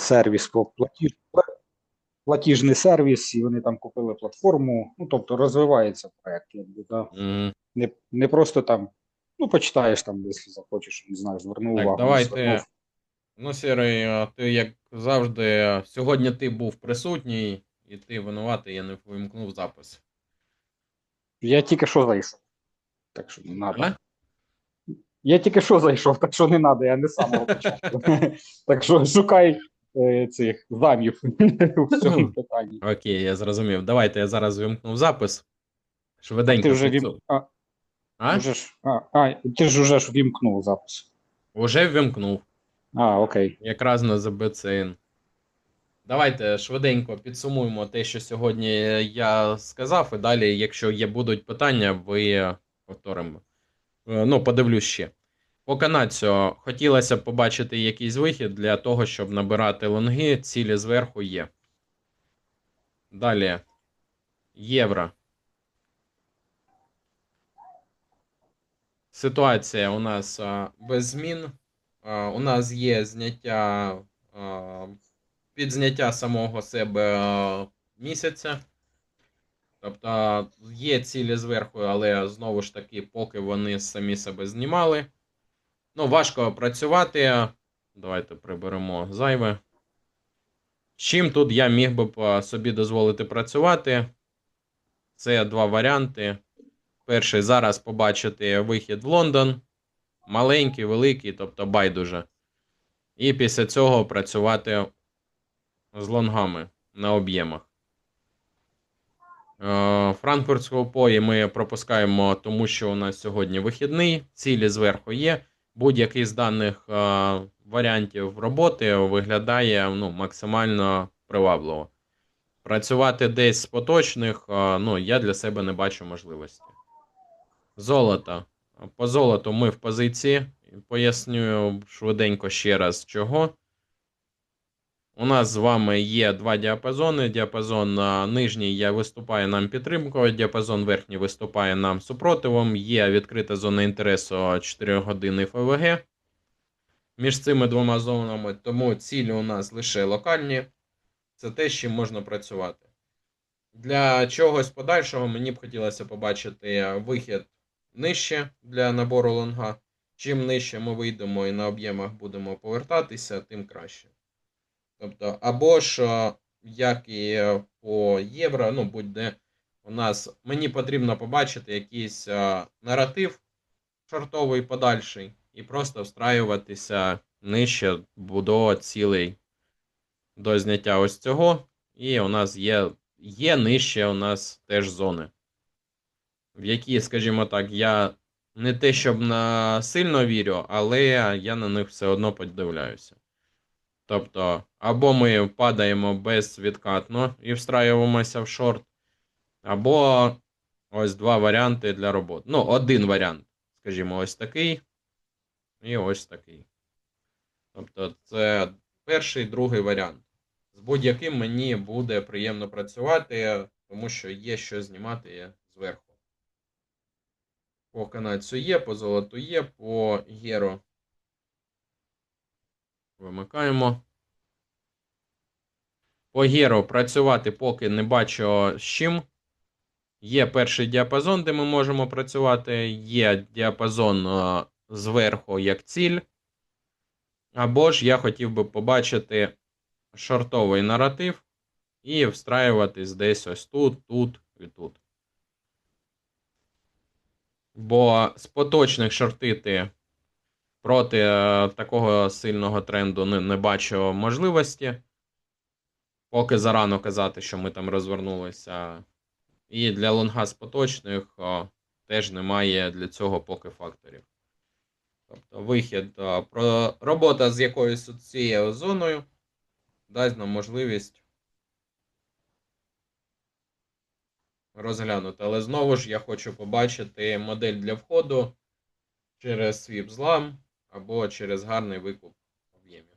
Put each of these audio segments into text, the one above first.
сервіс по платіж, платіжний сервіс, і вони там купили платформу. Ну, тобто розвивається проект, якби, да. Мгм. Не, не просто там, ну, почитаєш там, якщо захочеш, не знаю, звернув Так, увагу. давайте. Ну, Сірий, ти, як завжди, сьогодні ти був присутній, і ти винуватий, я не вимкнув запис. Я тільки що зайшов. Так що не треба. Я тільки що зайшов, так що не треба, я не з самого початку. Так що шукай цих замів у цьому питанні. Окей, я зрозумів. Давайте я зараз вимкнув запис. Швиденько. Ти вже вім... а, А? вже ж... а, а, ти ж уже ж вімкнув запис. Уже вимкнув. А, окей. Якраз на ЗБЦН. Давайте швиденько підсумуємо те, що сьогодні я сказав, і далі, якщо є будуть питання, ви повторимо. Е, Ну, подивлюсь ще. По канадцю хотілося б побачити якийсь вихід для того, щоб набирати лонги. Цілі зверху є. Далі. Євро. Ситуація у нас без змін. У нас є зняття підзняття самого себе місяця. Тобто є цілі зверху, але знову ж таки, поки вони самі себе знімали. Ну, важко працювати. Давайте приберемо зайве. Чим тут я міг би собі дозволити працювати? Це два варіанти. Перший зараз побачити вихід в Лондон. Маленький, великий, тобто байдуже. І після цього працювати з лонгами на об'ємах. Е, Франкфуртського пої ми пропускаємо, тому що у нас сьогодні вихідний, цілі зверху є. Будь-який з даних е, варіантів роботи виглядає ну, максимально привабливо. Працювати десь з поточних, е, ну, я для себе не бачу можливості. Золото. По золоту ми в позиції. Пояснюю швиденько ще раз чого. У нас з вами є два діапазони. Діапазон нижній я виступає нам підтримкою, діапазон верхній виступає нам супротивом. Є відкрита зона інтересу 4 години ФВГ між цими двома зонами, тому цілі у нас лише локальні. Це те, з чим можна працювати. Для чогось подальшого мені б хотілося побачити вихід нижче для набору лонга. Чим нижче ми вийдемо і на об'ємах будемо повертатися, тим краще. Тобто, або ж, як і по євро, ну будь-де у нас мені потрібно побачити якийсь е, наратив шортовий подальший, і просто встраюватися нижче до цілей до зняття ось цього. І у нас є, є нижче у нас теж зони, в які, скажімо так, я не те, щоб на сильно вірю, але я на них все одно подивляюся. Тобто, або ми падаємо безвідкатно і встраюємося в шорт, або ось два варіанти для роботи. Ну, один варіант, скажімо, ось такий і ось такий. Тобто, це перший, другий варіант. З будь-яким мені буде приємно працювати, тому що є що знімати зверху. По канадцю є, по золоту є, по єро. Вимикаємо. По єро працювати поки не бачу з чим. Є перший діапазон, де ми можемо працювати. Є діапазон е, зверху як ціль. Або ж я хотів би побачити шортовий наратив і встраюватись десь ось тут, тут і тут. Бо з поточних шортити проти е, такого сильного тренду не, не бачу можливості. Поки зарано казати, що ми там розвернулися. І для лонга з поточних о, теж немає для цього поки факторів. Тобто вихід, о, про робота з якоюсь цією зоною дасть нам можливість розглянути. Але знову ж я хочу побачити модель для входу через свіп злам або через гарний викуп об'ємів.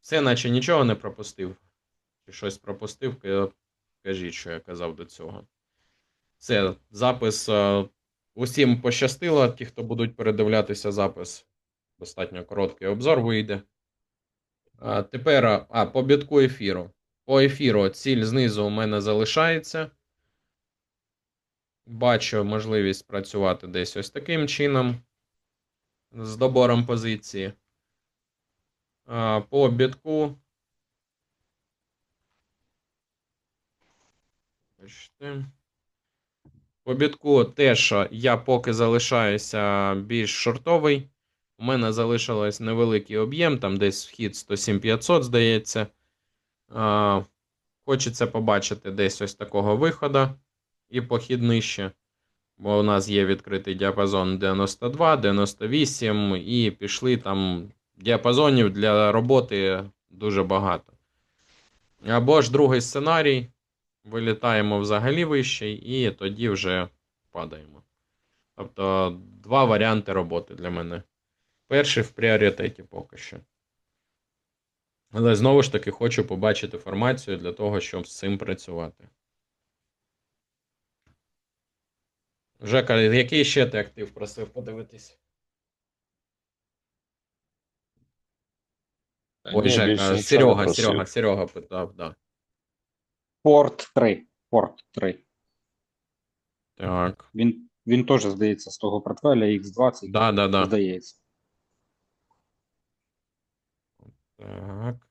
Все, наче нічого не пропустив. Чи щось пропустив, кажіть, що я казав до цього. Все, запис. е, Усім пощастило. Ті, хто будуть передивлятися запис, достатньо короткий обзор вийде. А, тепер а, по бітку ефіру. По ефіру ціль знизу у мене залишається. Бачу можливість працювати десь ось таким чином. З добором позиції. По бітку. По бітку теж я поки залишаюся більш шортовий. У мене залишилось невеликий об'єм, там десь вхід 107-500, здається. Хочеться побачити десь ось такого виходу і похід нижче. Бо у нас є відкритий діапазон 92, 98, і пішли там діапазонів для роботи дуже багато. Або ж другий сценарій. Вилітаємо взагалі вище, і тоді вже падаємо. Тобто, два варіанти роботи для мене. Перший в пріоритеті поки що. Але знову ж таки хочу побачити формацію для того, щоб з цим працювати. Жека, який ще ти актив просив подивитись? Ой, Ні, Жека, Серега, просив. Серега, Серега питав, да. Порт 3. Порт 3. Так. Він, він теж, здається, з того портфеля X20. Да, да, да. Здається. Так.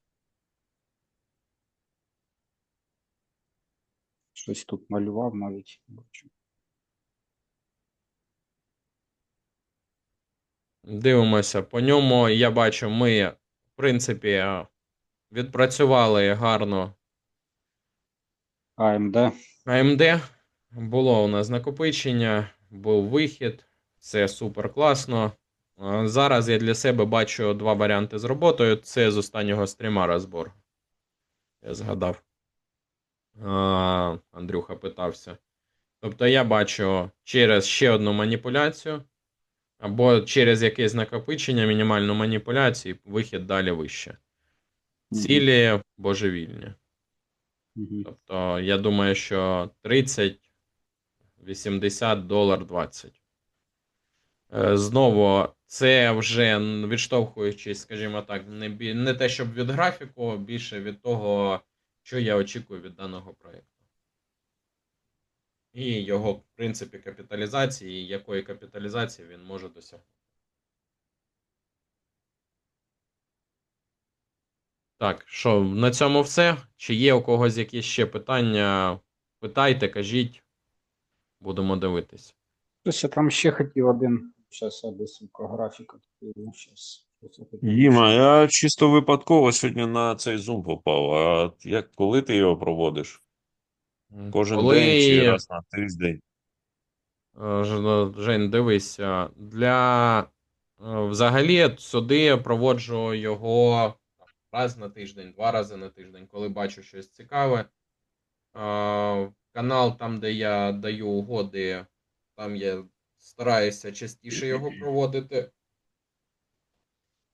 Щось тут малював навіть. Бачу. Дивимося. По ньому я бачу, ми, в принципі, відпрацювали гарно АМД. AMD. Було у нас накопичення, був вихід. Це супер класно. Зараз я для себе бачу два варіанти з роботою. Це з останнього стріма розбор. Я згадав. А, Андрюха питався. Тобто я бачу через ще одну маніпуляцію, або через якесь накопичення, мінімальну маніпуляцію, вихід далі вище. Цілі божевільні. Тобто, я думаю, що 30, 80, долар 20. Е, Знову, це вже відштовхуючись, скажімо так, не, бі- не те, щоб від графіку, більше від того, що я очікую від даного проєкту. І його, в принципі, капіталізації, і якої капіталізації він може досягнути. Так, що, на цьому все? Чи є у когось якісь ще питання? Питайте, кажіть. Будемо дивитись. Хтось я там ще хотів один. Зараз я десь графіка. Хотів. Діма, я чисто випадково сьогодні на цей зум попав. А як коли ти його проводиш? Кожен Коли- день чи раз на тиждень? Е, Жень, дивись, е, для е, взагалі сюди проводжу його раз на тиждень, два рази на тиждень, коли бачу щось цікаве. Канал, там, де я даю угоди, там я стараюся частіше його проводити.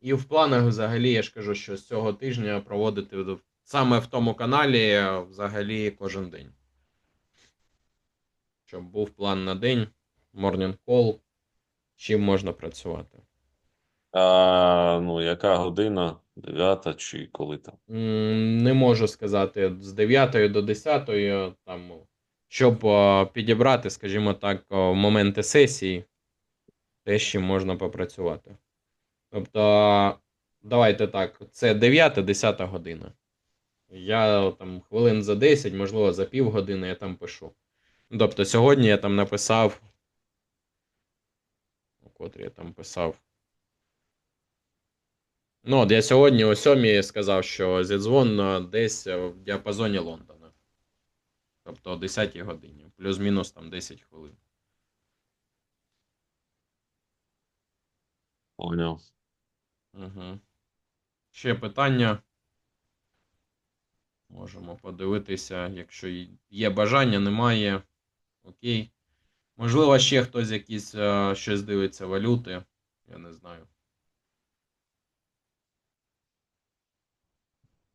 І в планах взагалі я ж кажу, що з цього тижня проводити саме в тому каналі взагалі кожен день. Щоб був план на день, morning call, чим можна працювати. А, ну, яка година? Дев'ята чи коли там? Не можу сказати з 9 до 10, там, щоб е, підібрати, скажімо так, е, моменти сесії, те, з чим можна попрацювати. Тобто, давайте так, це 9-10 година. Я там хвилин за 10, можливо, за півгодини я там пишу. Тобто, сьогодні я там написав. У котрі я там писав. Ну, от я сьогодні о 7 сказав, що зідзвон десь в діапазоні Лондона. Тобто о 10 годині, плюс-мінус там 10 хвилин. Поняв. Угу. Ще питання. Можемо подивитися, якщо є бажання, немає. Окей. Можливо, ще хтось якісь е, щось дивиться валюти. Я не знаю.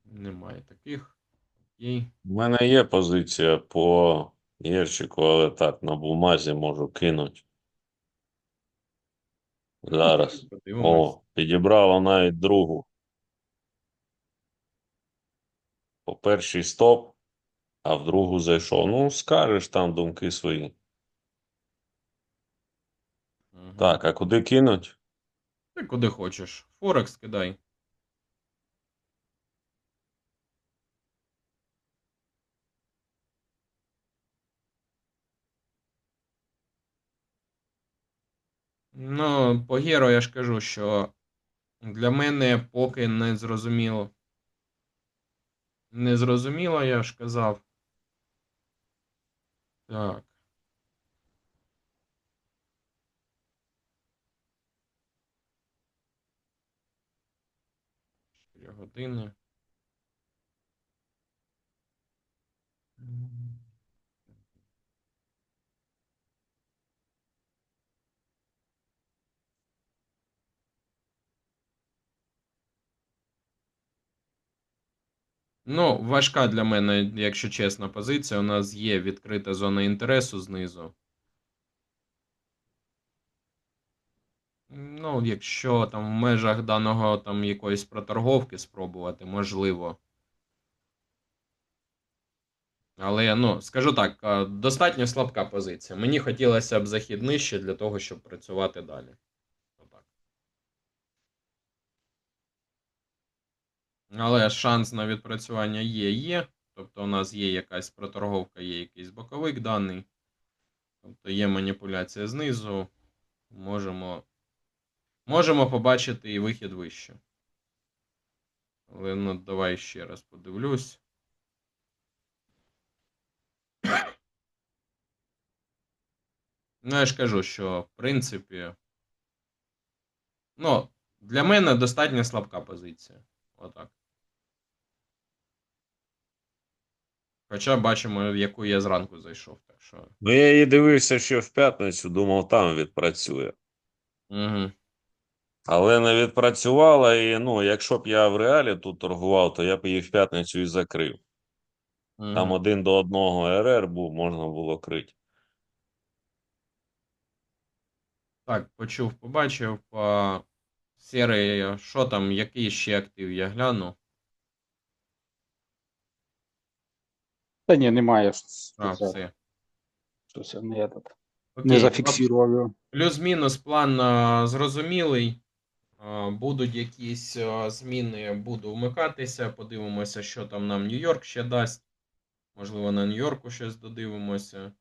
Немає таких. Окей. У мене є позиція по Єрчику, але так, на бумазі можу кинути. Зараз. О, підібрала навіть другу. по першій стоп, а в другу зайшов. Ну, скажеш там думки свої. Мгм. Так, а куди кинуть? Ти куди хочеш. Форекс кидай. Ну, по Геро я ж кажу, що для мене поки не зрозуміло. Не зрозуміло, я ж казав. Так. Чотири години. Ну, важка для мене, якщо чесна, позиція. У нас є відкрита зона інтересу знизу. Ну, якщо там в межах даного там якоїсь проторговки спробувати, можливо. Але, ну, скажу так, достатньо слабка позиція. Мені хотілося б захід нижче для того, щоб працювати далі. Але шанс на відпрацювання є, є. Тобто у нас є якась проторговка, є якийсь боковик даний. Тобто є маніпуляція знизу. Можемо, можемо побачити і вихід вище. Але ну, давай ще раз подивлюсь. Ну, я ж кажу, що в принципі. Ну, для мене достатньо слабка позиція. Отак. Хоча бачимо, в яку я зранку зайшов. Так що. Ну, я її дивився ще в п'ятницю, думав, там відпрацює. Угу. Але не відпрацювала, і ну, якщо б я в реалі тут торгував, то я б її в п'ятницю і закрив. Там один до одного РР був, можна було крити. Так, почув, побачив. Сірий, що там, який ще актив я гляну. Та ні, немає. щось А, все. Щось я не, этот, Окей, не зафіксував його. Плюс-мінус план а, зрозумілий. А, Будуть якісь а, зміни, буду вмикатися. Подивимося, що там нам Нью-Йорк ще дасть. Можливо, на Нью-Йорку щось додивимося.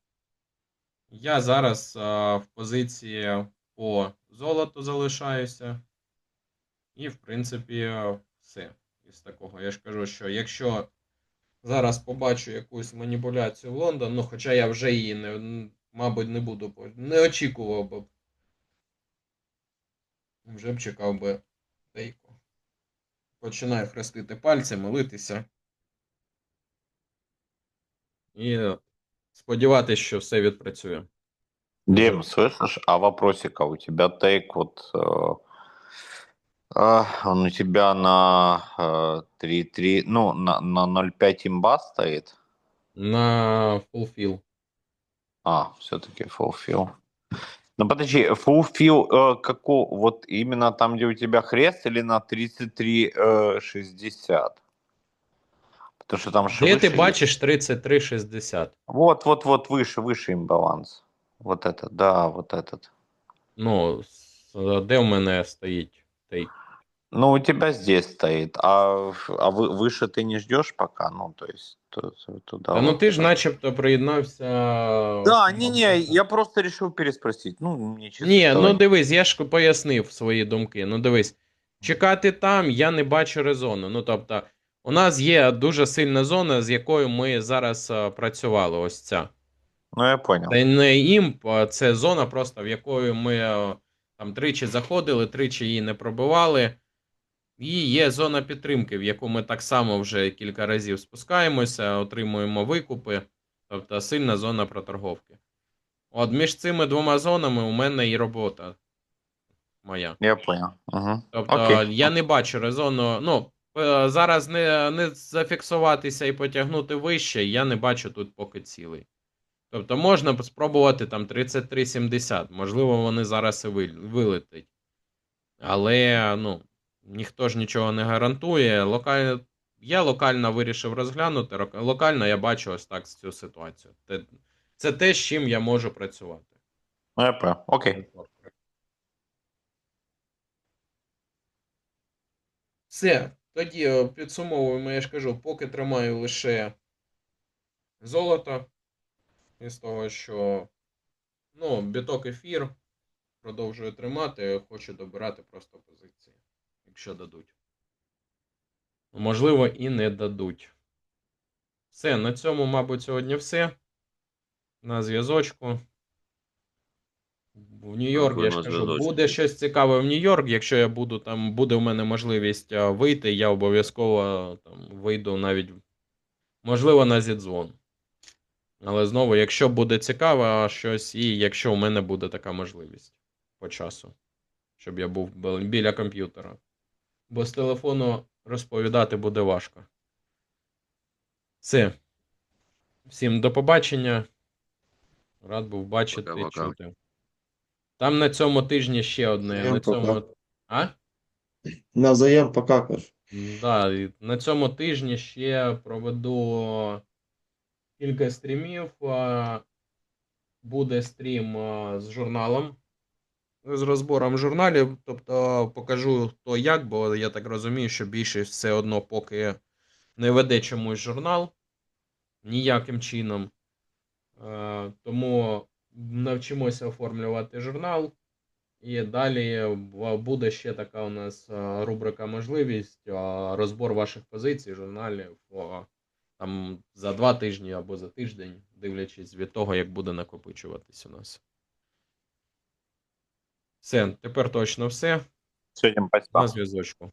Я зараз а, в позиції по золоту залишаюся. І, в принципі, все із такого. Я ж кажу, що якщо зараз побачу якусь маніпуляцію в Лондон, ну, хоча я вже її не, мабуть, не буду, не очікував би. Вже б чекав би дейку. Починаю хрестити пальці, молитися. І сподіватися, що все відпрацює. Дим, слышишь? А вопросика у тебя тейк вот э, он у тебя на э, 3.3, ну на, на 0.5 имба стоит. На fulfill. А, все-таки fulfill. Ну подожди, fulfill э, каку, вот именно там, где у тебя хрест, или на 33.60? Потому что там же Де ти бачиш 33,60? Вот, вот, вот выше, выше имбаланс. Вот это, да, вот этот. Ну, с- де в мене стоїть тейк? Ну, у тебя здесь стоит, а, а вы, выше ты не ждешь пока, ну, то есть ту- ту- туда. Та ну вот ти ж туда. начебто приєднався. Да, не-не, я просто решил переспросить. Ну, мне честно Ні, сказать. ну дивись, я ж пояснив свої думки. Ну дивись, чекати там я не бачу резону. Ну тобто, у нас є дуже сильна зона, з якою ми зараз е, працювали. Ось ця. Ну, я понял. Це не імп, а це зона, просто в якою ми е, там тричі заходили, тричі її не пробивали. І є зона підтримки, в яку ми так само вже кілька разів спускаємося, отримуємо викупи, тобто сильна зона проторговки. От між цими двома зонами у мене і робота моя. Я понял. Угу. Тобто Окей. я не бачу резону. Ну, е, зараз не, не зафіксуватися і потягнути вище, я не бачу тут поки цілий. Тобто можна спробувати там 33,70. Можливо, вони зараз і вилетять. Але ну, ніхто ж нічого не гарантує. Локаль... Я локально вирішив розглянути. Локально я бачу ось так цю ситуацію. Це те, з чим я можу працювати. Ну. Окей. Все, тоді е, підсумовуємо, я ж кажу, поки тримаю лише золото. Із того, що ну, біток ефір продовжую тримати, хочу добирати просто позиції, якщо дадуть. Можливо, і не дадуть. Все, на цьому, мабуть, сьогодні все. На зв'язочку. В Нью-Йорк, я ж кажу, буде щось цікаве в Нью-Йорк. Якщо я буду там, буде в мене можливість вийти, я обов'язково там вийду навіть, можливо, на зідзвон. Але знову, якщо буде цікаво щось, і якщо у мене буде така можливість по часу, щоб я був біля комп'ютера. Бо з телефону розповідати буде важко. Все. Всім до побачення. Рад був бачити, Пока-пока. чути. Там на цьому тижні ще одне. Всім На цьому... пока. А? Навзаєм пока, кажу. Да, і на цьому тижні ще проведу кілька стрімів. Буде стрім з журналом, з розбором журналів. Тобто покажу хто як, бо я так розумію, що більшість все одно поки не веде чомусь журнал ніяким чином. Е, Тому навчимося оформлювати журнал. І далі буде ще така у нас е, рубрика можливість розбор ваших позицій, журналів там за два тижні або за тиждень, дивлячись від того, як буде накопичуватись у нас. Все, тепер точно все. Сьогодні. На зв'язочку.